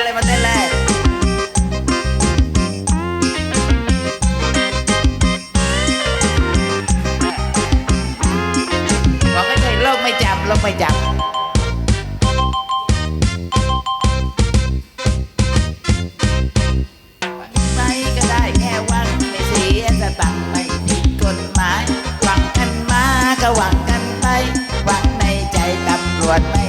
นเลยมาเต้นเลยบอกให้เธอโลกไม่จับโลกไม่จับไปก็ได้แค่วังไม่เสียสตังค์ไม่ผิดกฎหมายหวังกันมาก็หวังกันไปหวังในใจตำรวจไม่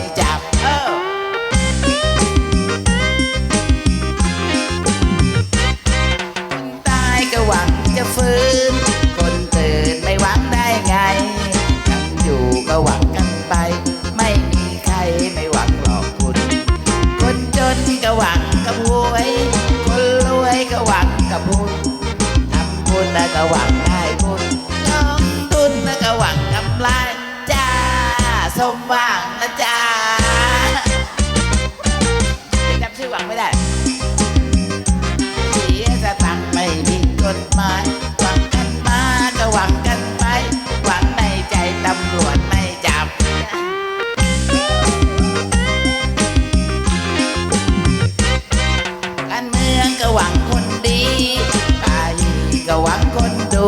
ง หวังคนดีตายก็หวังคนดู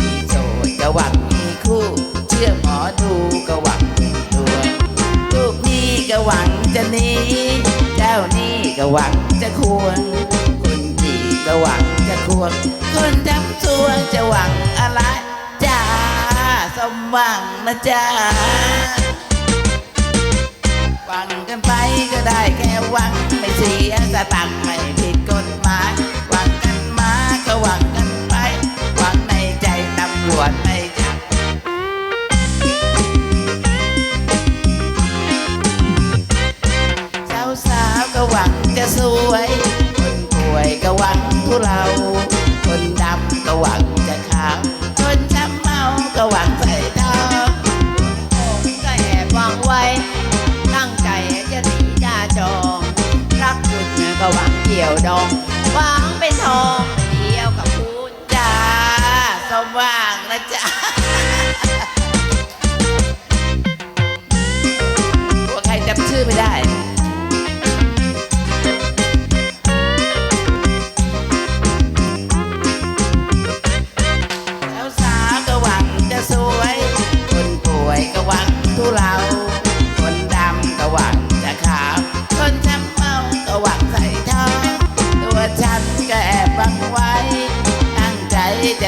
มีโสดก็หวังมีคู่ เชื่อหมอดูก็หวังเป็นตัวลูกนี้ก็หวังจะหนีเจ้านี้ก็หวังจะควงคนจีก็หวังจะควงคนทำชั่วจะหวังอะไรจ้าสมหวังนะจ้าหวังกันไปก็ได้แค่หวังไม่เสียสตังค์ไม่ กฎหมายหวังกันมาก็หวังกันไปหวังในใจตำรวจไม่จับสาสาวก็หวังจะสวย คนป่วยก็หวังทุเรา คนดำก็หวังจะขาว คนช้ำเมาก็หวังใส่ทองผมก็แอบหวังไว้ ตั้งใจจะหนีจ่าจองรักคุณก็หวัง เกี่ยวดองหวังเป็นทองเดียวกับคุณจ้าสมหว่างนะจ๊ะว่าใครจำชื่อไม่ได้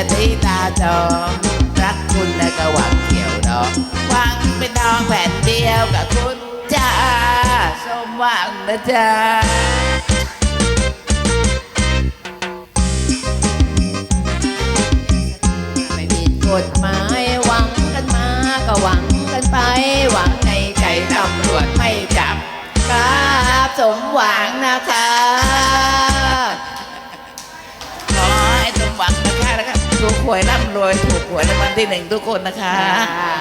จะตีตาจองรักคุณและก็หวังเกี่ยวดอกหวังเป็นทองแผ่นเดียวกับคุณจ้าสมหวังนะจ๊ะไม่มีกฎหมาย ถูกหวยร่ำรวยถูกหวยรางวัลที่หนึ่งทุกคนนะคะค่ะ